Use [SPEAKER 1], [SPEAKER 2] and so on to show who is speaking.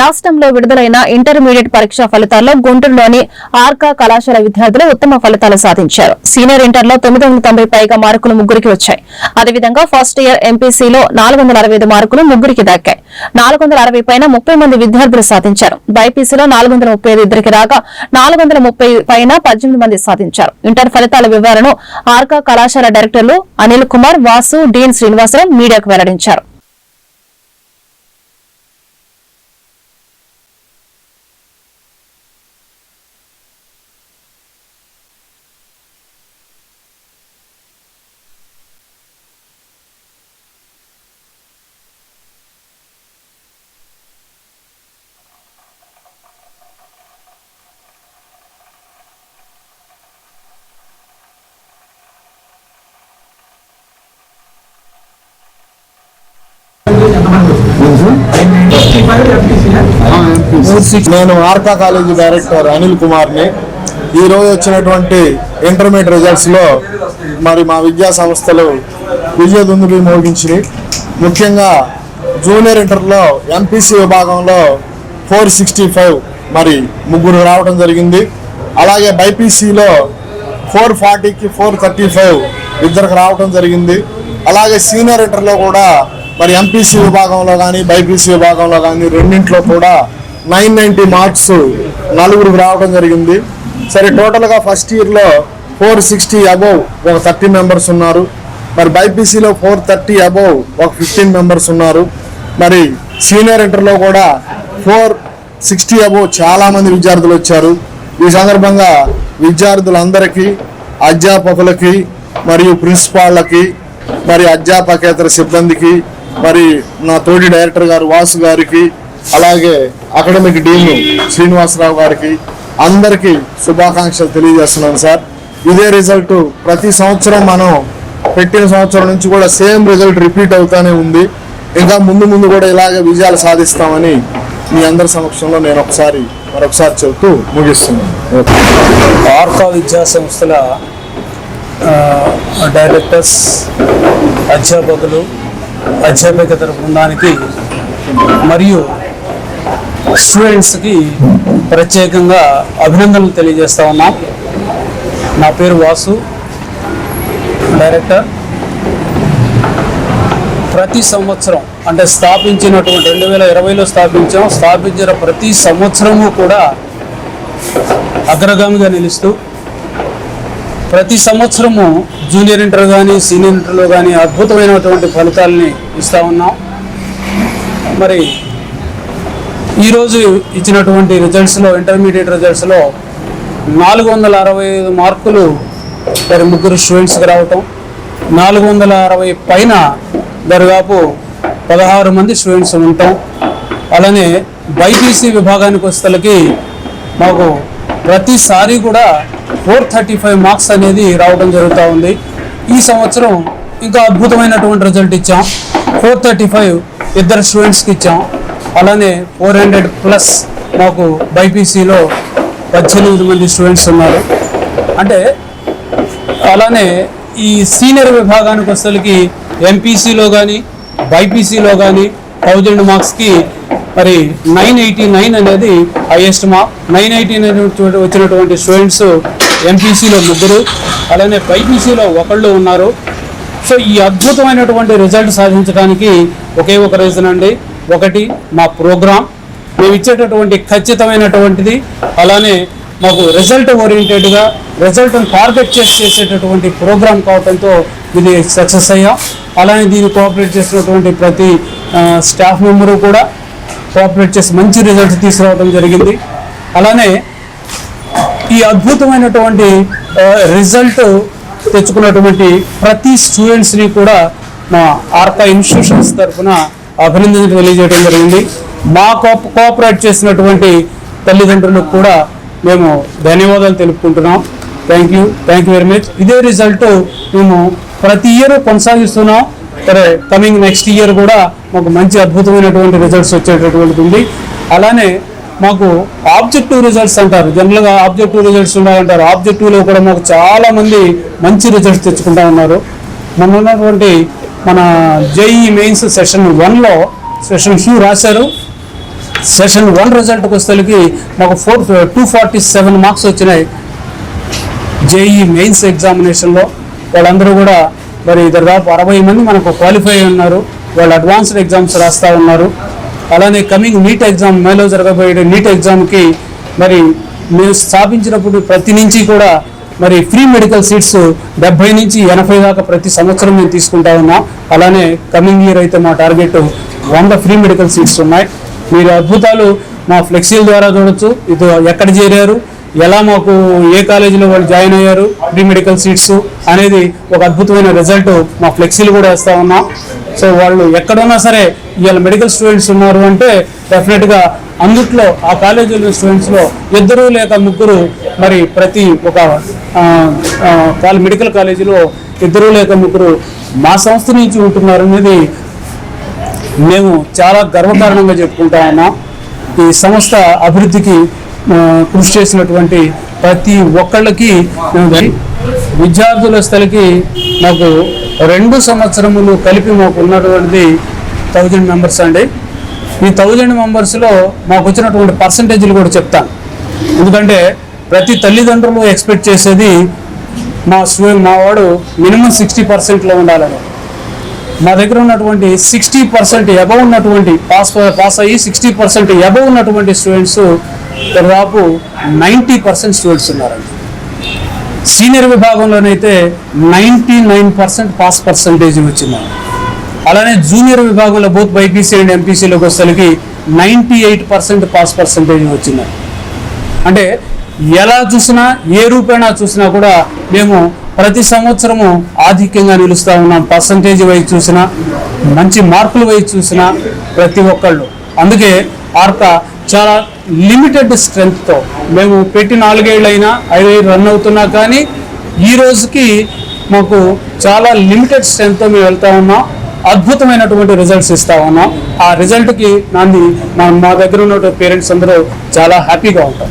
[SPEAKER 1] రాష్ట్రంలో విడుదలైన ఇంటర్మీడియట్ పరీక్షా ఫలితాల్లో గుంటూరులోని ఆర్కా కళాశాల విద్యార్థులు ఉత్తమ ఫలితాలు సాధించారు. సీనియర్ ఇంటర్లో తొమ్మిది వందల తొంభై పైగా మార్కులు ముగ్గురికి వచ్చాయి. అదేవిధంగా ఫస్ట్ ఇయర్ ఎంపీసీలో నాలుగు వందల అరవై ఐదు మార్కులు ముగ్గురికి దక్కాయి. నాలుగు వందల అరవై పైన ముప్పై మంది విద్యార్థులు సాధించారు. బైపీసీలో నాలుగు వందల ముప్పై ఐదు ఇద్దరికి రాగా నాలుగు వందల ముప్పై పైన పద్దెనిమిది మంది సాధించారు. ఇంటర్ ఫలితాల వివరణను ఆర్కా కళాశాల డైరెక్టర్లు అనిల్ కుమార్ వాసు డీన్ శ్రీనివాసరావు మీడియాకు వెల్లడించారు.
[SPEAKER 2] నేను ఆర్కా కాలేజీ డైరెక్టర్ అనిల్ కుమార్ని. ఈరోజు వచ్చినటువంటి ఇంటర్మీడియట్ రిజల్ట్స్లో మరి మా విద్యా సంస్థలు విజయ మోగించినవి ముఖ్యంగా జూనియర్ ఇంటర్లో ఎంపీసీ విభాగంలో ఫోర్ సిక్స్టీ ఫైవ్ మరి ముగ్గురు రావడం జరిగింది. అలాగే బైపీసీలో ఫోర్ ఫార్టీకి ఫోర్ థర్టీ ఫైవ్ ఇద్దరికి రావడం జరిగింది. అలాగే సీనియర్ ఇంటర్లో కూడా మరి ఎంపీసీ విభాగంలో కానీ బైపీసీ విభాగంలో కానీ రెండింట్లో కూడా నైన్ నైంటీ మార్క్స్ నలుగురికి రావడం జరిగింది. సరే టోటల్గా ఫస్ట్ ఇయర్లో ఫోర్ సిక్స్టీ అబోవ్ ఒక థర్టీ మెంబర్స్ ఉన్నారు. మరి బైపీసీలో ఫోర్ థర్టీ అబోవ్ ఒక ఫిఫ్టీన్ మెంబర్స్ ఉన్నారు. మరి సీనియర్ ఇంటర్లో కూడా ఫోర్ సిక్స్టీ అబోవ్ చాలామంది విద్యార్థులు వచ్చారు. ఈ సందర్భంగా విద్యార్థులందరికీ అధ్యాపకులకి మరియు ప్రిన్సిపాళ్ళకి మరి అధ్యాపకేతర సిబ్బందికి మరి నా తోటి డైరెక్టర్ గారు వాసు గారికి అలాగే అకాడమిక్ డీన్ శ్రీనివాసరావు గారికి అందరికీ శుభాకాంక్షలు తెలియజేస్తున్నాను సార్. ఇదే రిజల్ట్ ప్రతి సంవత్సరం మనం పెట్టిన సంవత్సరం నుంచి కూడా సేమ్ రిజల్ట్ రిపీట్ అవుతానే ఉంది. ఇంకా ముందు ముందు కూడా ఇలాగే విజయాలు సాధిస్తామని మీ అందరి సమక్షంలో నేను ఒకసారి మరొకసారి చెబుతూ ముగిస్తున్నాను. ఓకే
[SPEAKER 3] విద్యా సంస్థల డైరెక్టర్స్ అధ్యాపకులు అధ్యాపకేతర బృందానికి మరియు స్టూడెంట్స్కి ప్రత్యేకంగా అభినందనలు తెలియజేస్తా ఉన్నాం. నా పేరు వాసు డైరెక్టర్. ప్రతి సంవత్సరం అంటే స్థాపించినటువంటి రెండు వేల ఇరవైలో స్థాపించాం. స్థాపించిన ప్రతి సంవత్సరము కూడా అగ్రగామిగా నిలుస్తూ ప్రతి సంవత్సరము జూనియర్ ఇంటర్ కానీ సీనియర్ ఇంటర్లో కానీ అద్భుతమైనటువంటి ఫలితాలని ఇస్తా ఉన్నాం. మరి ఈరోజు ఇచ్చినటువంటి రిజల్ట్స్లో ఇంటర్మీడియట్ రిజల్ట్స్లో నాలుగు వందల అరవై ఐదు మార్కులు మరి ముగ్గురు స్టూడెంట్స్కి రావటం నాలుగు వందల అరవై పైన దరిదాపు పదహారు మంది స్టూడెంట్స్ ఉంటాం అలానే బైపీసీ విభాగానికి వస్తలకి మాకు ప్రతిసారి కూడా ఫోర్ థర్టీ ఫైవ్ మార్క్స్ అనేది రావడం జరుగుతూ ఉంది. ఈ సంవత్సరం ఇంకా అద్భుతమైనటువంటి రిజల్ట్ ఇచ్చాం. ఫోర్ థర్టీ ఫైవ్ ఇద్దరు స్టూడెంట్స్కి ఇచ్చాం. అలానే ఫోర్ హండ్రెడ్ ప్లస్ మాకు బైపీసీలో పద్దెనిమిది మంది స్టూడెంట్స్ ఉన్నారు. అంటే అలానే ఈ సీనియర్ విభాగానికి వచ్చేసరికి ఎంపీసీలో కానీ బైపీసీలో కానీ థౌజండ్ మార్క్స్కి మరి నైన్ ఎయిటీ నైన్ అనేది హైయెస్ట్ మార్క్ నైన్ ఎయిటీ వచ్చినటువంటి స్టూడెంట్స్ ఎంపీసీలో ముగ్గురు అలానే బైపీసీలో ఒకళ్ళు ఉన్నారు. సో ఈ అద్భుతమైనటువంటి రిజల్ట్ సాధించడానికి ఒకే ఒక రీజన్ అండి. ఒకటి మా ప్రోగ్రామ్ మేము ఇచ్చేటటువంటి ఖచ్చితమైనటువంటిది అలానే మాకు రిజల్ట్ ఓరియంటెడ్గా రిజల్ట్ని టార్గెట్ చేసి చేసేటటువంటి ప్రోగ్రామ్ కావడంతో ఇది సక్సెస్ అయ్యాం. అలానే దీన్ని కోఆపరేట్ చేసినటువంటి ప్రతి స్టాఫ్ మెంబరు కూడా కోఆపరేట్ చేసి మంచి రిజల్ట్స్ తీసుకురావడం జరిగింది. అలానే ఈ అద్భుతమైనటువంటి రిజల్ట్ తెచ్చుకున్నటువంటి ప్రతి స్టూడెంట్స్ని కూడా మా ఆర్కా ఇన్స్టిట్యూషన్స్ తరఫున అభినందన తెలియజేయడం జరిగింది. మా కోఆపరేట్ చేసినటువంటి తల్లిదండ్రులకు కూడా మేము ధన్యవాదాలు తెలుపుకుంటున్నాం. Thank you thank you very much ఇదే రిజల్ట్ మేము ప్రతి ఇయర్ కొనసాగిస్తున్నాం. సరే కమింగ్ నెక్స్ట్ ఇయర్ కూడా మాకు మంచి అద్భుతమైనటువంటి రిజల్ట్స్ వచ్చేటటువంటిది ఉంది. అలానే మాకు ఆబ్జెక్టివ్ రిజల్ట్స్ అంటారు. జనరల్గా ఆబ్జెక్టివ్ రిజల్ట్స్ ఉండాలంటారు. ఆబ్జెక్టివ్లో కూడా మాకు చాలామంది మంచి రిజల్ట్స్ తెచ్చుకుంటా ఉన్నారు. మొన్న ఉన్నటువంటి మన జేఈ మెయిన్స్ సెషన్ వన్లో సెషన్ టూ రాశారు. సెషన్ వన్ రిజల్ట్కి వచ్చేసరికి మాకు four two forty seven marks వచ్చినాయి జేఈ మెయిన్స్ ఎగ్జామినేషన్లో వాళ్ళందరూ కూడా మరి దాదాపు అరవై మంది మనకు క్వాలిఫై ఉన్నారు. వాళ్ళు అడ్వాన్స్డ్ ఎగ్జామ్స్ రాస్తూ ఉన్నారు. అలానే కమింగ్ నీట్ ఎగ్జామ్ మేలో జరగబోయే నీట్ ఎగ్జామ్కి మరి మేము స్థాపించినప్పుడు ప్రతి నుంచి కూడా మరి ఫ్రీ మెడికల్ సీట్స్ డెబ్బై నుంచి ఎనభై దాకా ప్రతి సంవత్సరం మేము తీసుకుంటా ఉన్నాం. అలానే కమింగ్ ఇయర్ అయితే మా టార్గెట్ వంద ఫ్రీ మెడికల్ సీట్స్ ఉన్నాయి. మీరు అద్భుతాలు మా ఫ్లెక్సీల ద్వారా చూడొచ్చు. ఇది ఎక్కడ చేరారు? ఎలా మాకు ఏ కాలేజీలో వాళ్ళు జాయిన్ అయ్యారు ప్రీ మెడికల్ సీట్స్ అనేది ఒక అద్భుతమైన రిజల్ట్ మా ఫ్లెక్సీలు కూడా వేస్తూ ఉన్నాం. సో వాళ్ళు ఎక్కడున్నా సరే ఇవాళ మెడికల్ స్టూడెంట్స్ ఉన్నారు అంటే డెఫినెట్గా అందుట్లో ఆ కాలేజీలో స్టూడెంట్స్లో ఇద్దరు లేక ముగ్గురు మరి ప్రతి ఒక మెడికల్ కాలేజీలో ఇద్దరు లేక ముగ్గురు మా సంస్థ నుంచి ఉంటున్నారు అనేది మేము చాలా గర్వకారణంగా చెప్పుకుంటా ఉన్నాం. ఈ సంస్థ అభివృద్ధికి కృషి చేసినటువంటి ప్రతి ఒక్కళ్ళకి విద్యార్థుల స్థలికి మాకు రెండు సంవత్సరములు కలిపి మాకు ఉన్నటువంటిది థౌజండ్ మెంబర్స్ అండి. ఈ థౌజండ్ మెంబర్స్లో మాకు వచ్చినటువంటి పర్సంటేజీలు కూడా చెప్తాను ఎందుకంటే ప్రతి తల్లిదండ్రులు ఎక్స్పెక్ట్ చేసేది మా స్టూడెంట్ మా వాడు మినిమం సిక్స్టీ పర్సెంట్లో ఉండాలని. మా దగ్గర ఉన్నటువంటి సిక్స్టీ పర్సెంట్ ఎబవ్ ఉన్నటువంటి పాస్ పాస్ అయ్యి సిక్స్టీ పర్సెంట్ ఎబవ్ ఉన్నటువంటి స్టూడెంట్స్ దాదాపు నైంటీ పర్సెంట్ స్టూడెంట్స్ ఉన్నారండి. Senior విభాగంలోనైతే ninety nine percent pass percentage వచ్చింది అలానే జూనియర్ విభాగంలో బోత్ బైపీసీ అండ్ ఎంపీసీలోకి వచ్చేసరికి ninety eight percent pass percentage వచ్చింది అంటే ఎలా చూసినా ఏ రూపేణా చూసినా కూడా మేము ప్రతి సంవత్సరము ఆధిక్యంగా నిలుస్తూ ఉన్నాం. పర్సంటేజ్ వైపు చూసినా మంచి మార్కుల వైపు చూసినా ప్రతి ఒక్కళ్ళు. అందుకే ఆర్క చాలా లిమిటెడ్ స్ట్రెంగ్త్తో మేము పెట్టి నాలుగేళ్ళైనా ఐదైదు రన్ అవుతున్నా కానీ ఈ రోజుకి మాకు చాలా లిమిటెడ్ స్ట్రెంగ్త్తో మేము వెళ్తా ఉన్నాం. అద్భుతమైనటువంటి రిజల్ట్స్ ఇస్తా ఉన్నాం. ఆ రిజల్ట్కి నాంది మా మా దగ్గర ఉన్న పేరెంట్స్ అందరూ చాలా హ్యాపీగా ఉంటాం